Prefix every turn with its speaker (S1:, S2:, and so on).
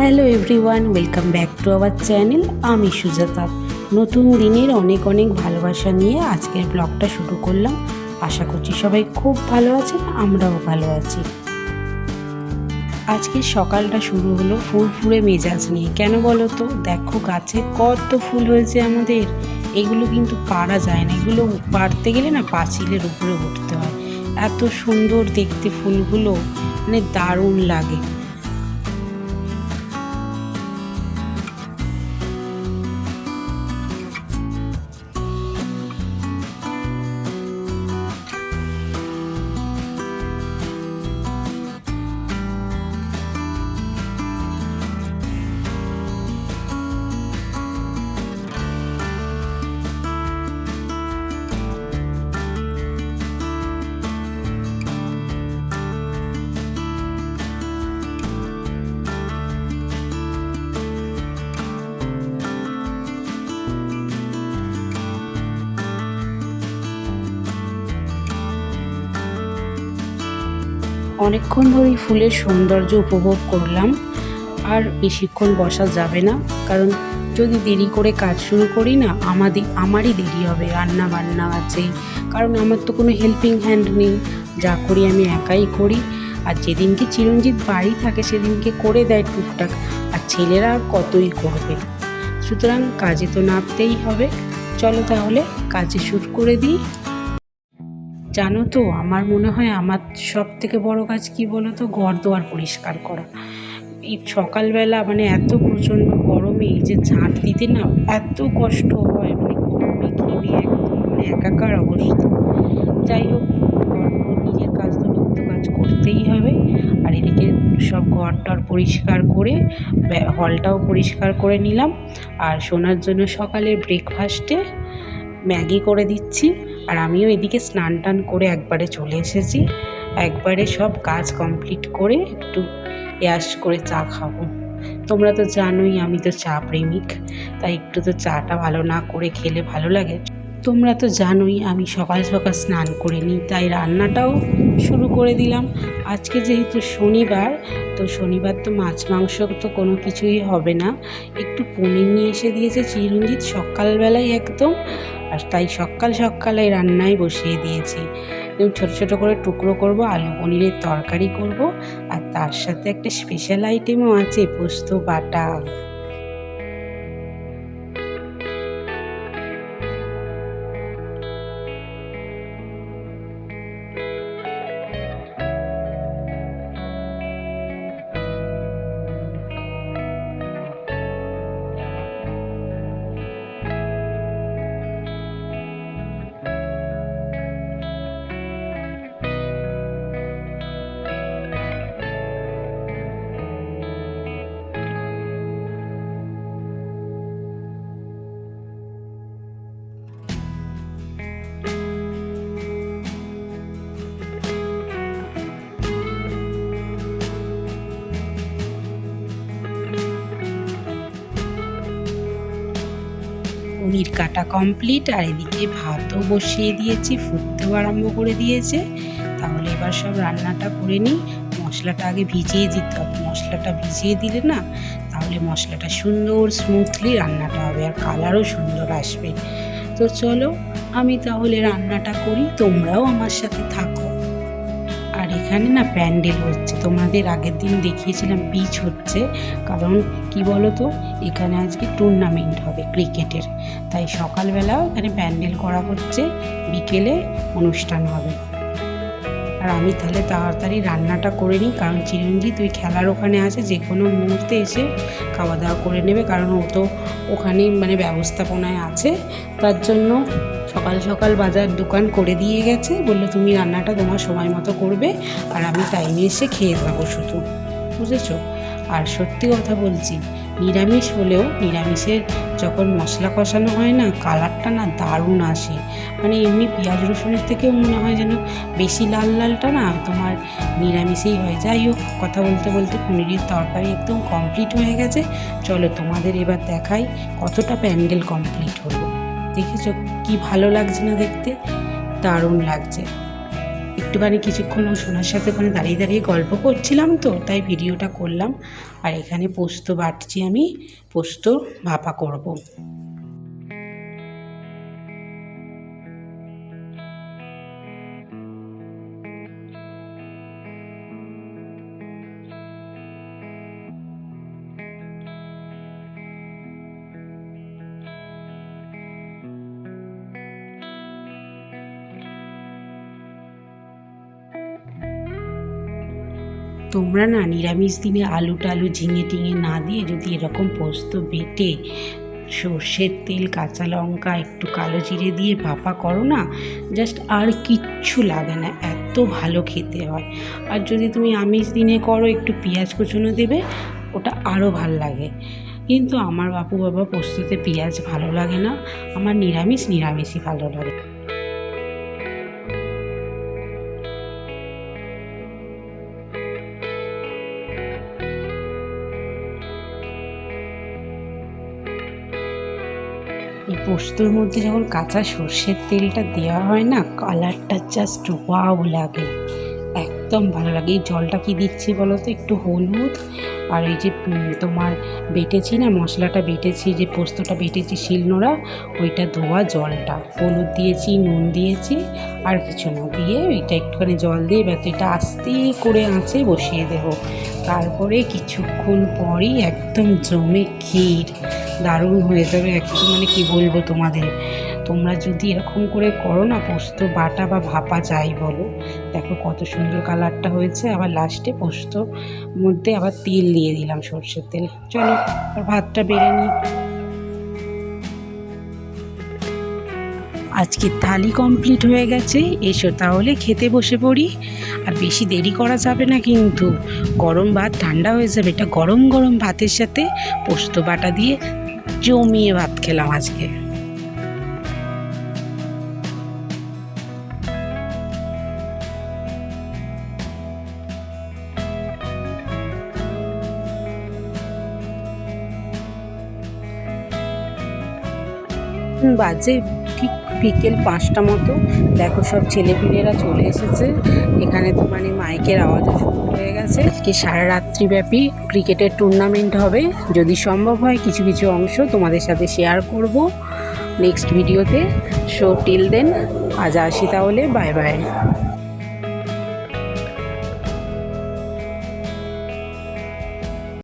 S1: Hello everyone, welcome back to our channel. আমি সুজাতা। নতুন দিনের অনেক অনেক ভালোবাসা নিয়ে আজকের ব্লগটা শুরু করলাম। আশা করছি সবাই খুব ভালো আছেন, আমরাও ভালো আছি। আজকে সকালটা শুরু হলো ফুল ফুলে মেজাজ নিয়ে। কেন বলো তো? দেখো গাছে কত ফুল হয়েছে আমাদের। এগুলো কিন্তু পারা যায় না। এগুলো পারতে গেলে না পাঁচিলের উপরে উঠতে হয়। এত সুন্দর দেখতে ফুলগুলো। মানে দারুণ লাগে। অনেকক্ষণ ধরেই ফুলের সৌন্দর্য উপভোগ করলাম, আর বেশিক্ষণ বসা যাবে না, কারণ যদি দেরি করে কাজ শুরু করি না আমাদের আমারই দেরি হবে রান্না বান্না আছে। কারণ আমার তো কোনো হেল্পিং হ্যান্ড নেই, যা করি আমি একাই করি। আর যেদিনকে চিরঞ্জিত বাড়ি থাকে, সেদিনকে করে দেয় টুকটাক, আর ছেলেরা কতই করবে। সুতরাং কাজে তো নামতেই হবে। চলো তাহলে কাজে শুরু করে দিই। জানো তো, আমার মনে হয় আমার সব থেকে বড় কাজ কি বলো তো ঘর দোয়ার পরিষ্কার করা। এই সকালবেলা মানে এত প্রচণ্ড গরমে এই যে ঝাঁট দিতে না এত কষ্ট হয় মানে গরমে ঘেমে একদম মানে একাকার অবস্থা। যাই হোক নিজের কাজ তো নিত্য কাজ করতেই হবে। আর এদিকে সব ঘর টর পরিষ্কার করে হলটাও পরিষ্কার করে নিলাম। আর শোনার জন্য সকালের ব্রেকফাস্টে ম্যাগি করে দিচ্ছি। আর আমিও এদিকে স্নান টান করে একবারে চলে এসেছি। একবারে সব কাজ কমপ্লিট করে একটু ইয়াস করে চা খাব। তোমরা তো জানোই আমি তো চা প্রেমিক, তাই একটু তো চাটা ভালো না করে খেলে ভালো লাগে। তোমরা তো জানোই আমি সকাল সকাল স্নান করে নিই, তাই রান্নাটাও শুরু করে দিলাম। আজকে যেহেতু শনিবার, তো শনিবার তো মাছ, মাংস তো কোনো কিছুই হবে না। একটু পনির নিয়ে এসে দিয়েছে চিরঞ্জিত, সকালবেলায় একদম। আর তাই সকাল সকালে রান্নায় বসিয়ে দিয়েছি। ছোটো ছোটো করে টুকরো করব, আলু পনিরের তরকারি করব, আর তার সাথে একটা স্পেশাল আইটেমও আছে, পোস্ত, বাটা। পনির কাটা কমপ্লিট আর এদিকে ভাতও বসিয়ে দিয়েছি, ফুটতেও আরম্ভ করে দিয়েছে। তাহলে এবার সব রান্নাটা করে নিই। মশলাটা আগে ভিজিয়ে দিতে হবে। মশলাটা ভিজিয়ে দিলে না, তাহলে মশলাটা সুন্দর স্মুথলি রান্নাটা হবে, আর কালারও সুন্দর আসবে। তো চলো, আমি তাহলে রান্নাটা করি, তোমরাও আমার সাথে থাকো। এখানে না প্যান্ডেল হচ্ছে। তোমাদের আগের দিন দেখিয়েছিলাম পিচ হচ্ছে। কারণ কি বলো তো এখানে আজকে টুর্নামেন্ট হবে ক্রিকেটের। তাই সকালবেলা এখানে প্যান্ডেল করা হচ্ছে। বিকেলে অনুষ্ঠান হবে। আর আমি তাহলে তাড়াতাড়ি রান্নাটা করে নিই। কারণ চিরঞ্জিত ওই খেলার ওখানে আছে। যে কোনো মুহূর্তে এসে খাওয়া দাওয়া করে নেবে। কারণ ও তো ওখানেই মানে ব্যবস্থাপনায় আছে। তার জন্য সকাল সকাল বাজার দোকান করে দিয়ে গেছে। বলল, তুমি রান্নাটা তোমার সময় মতো করবে আর আমি টাইমে এসে খেয়ে যাব শুধু। বুঝেছ? আর সত্যি কথা বলছি, নিরামিষ হলেও নিরামিষের যখন মশলা কষানো হয় না, কালারটা না দারুণ আসে। মানে এমনি পেঁয়াজ রসুনের থেকেও মনে হয় যেন বেশি লাল লালটা না তোমার নিরামিষেই হয়। যাই হোক, কথা বলতে বলতে পনিরের তরকারি একদম কমপ্লিট হয়ে গেছে। চলো তোমাদের এবার দেখাই কতটা প্যান্ডেল কমপ্লিট হলো। দেখেছ কি ভালো লাগছে না দেখতে? দারুণ লাগছে। একটুখানি কিছুক্ষণ ও সোনার সাথে ওখানে দাঁড়িয়ে দাঁড়িয়ে গল্প করছিলাম তো, তাই ভিডিওটা করলাম। আর এখানে পোস্ত বাটছি আমি, পোস্ত ভাপা করব। তোমরা না নিরামিষ দিনে আলু টালু ঝিঙে টিঙে না দিয়ে যদি এরকম পোস্ত বেটে সর্ষের তেল, কাঁচা লঙ্কা, একটু কালো জিরে দিয়ে ভাপা করো না জাস্ট আর কিচ্ছু লাগে না, এত ভালো খেতে হয়। আর যদি তুমি আমিষ দিনে করো, একটু পেঁয়াজ কুচুনো দেবে, ওটা আরও ভালো লাগে। কিন্তু আমার বাপু বাবা পোস্ততে পেঁয়াজ ভালো লাগে না, আমার নিরামিষ নিরামিষই ভালো লাগে। এই পোস্তর মধ্যে যখন কাঁচা সর্ষের তেলটা দেওয়া হয় না, কালারটা জাস্ট ওয়াও লাগে। একদম ভালো লাগে। এই জলটা কি দিচ্ছি বলো তো? একটু হলুদ। আর এই যে তোমার বেটেছি না, মশলাটা বেটেছি, যে পোস্তটা বেটেছি শিলনোড়া, ওইটা ধোয়া জলটা। হলুদ দিয়েছি, নুন দিয়েছি, আর কিছু না। দিয়ে ওইটা একটুখানি জল দিয়ে এবার এটা আস্তে করে আঁচে বসিয়ে দেবো। তারপরে কিছুক্ষণ পরই একদম জমে ক্ষীর। দারুণ হয়ে যাবে। একদম মানে কি বলব তোমাদের? তোমরা যদি এরকম করে করো না, পোস্ত বাটা বা ভাপা যাই বলো, দেখো কত সুন্দর কালারটা হয়েছে। আবার লাস্টে পোস্ত মধ্যে আবার তেল দিয়ে দিলাম সর্ষের তেল। চলো ভাতটা বেড়ে নিই। আজকে থালি কমপ্লিট হয়ে গেছে। এসো তাহলে খেতে বসে পড়ি। আর বেশি দেরি করা যাবে না কিন্তু। গরম ভাত ঠান্ডা হয়ে যাবে। এটা গরম গরম ভাতের সাথে পোস্ত বাটা দিয়ে জমিয়ে ভাত খেলাম আজকে বাজে ঠিক বিকেল পাঁচটা মতো দেখো সব ছেলেপিলেরা চলে এসেছে। এখানে তো মানে মাইকের আওয়াজও শুরু হয়ে গেছে। আজকে সারা রাত্রিব্যাপী ক্রিকেটের টুর্নামেন্ট হবে। যদি সম্ভব হয় কিছু কিছু অংশ তোমাদের সাথে শেয়ার করব নেক্সট ভিডিওতে শো টিল দেন আজ আসি তাহলে বাই বাই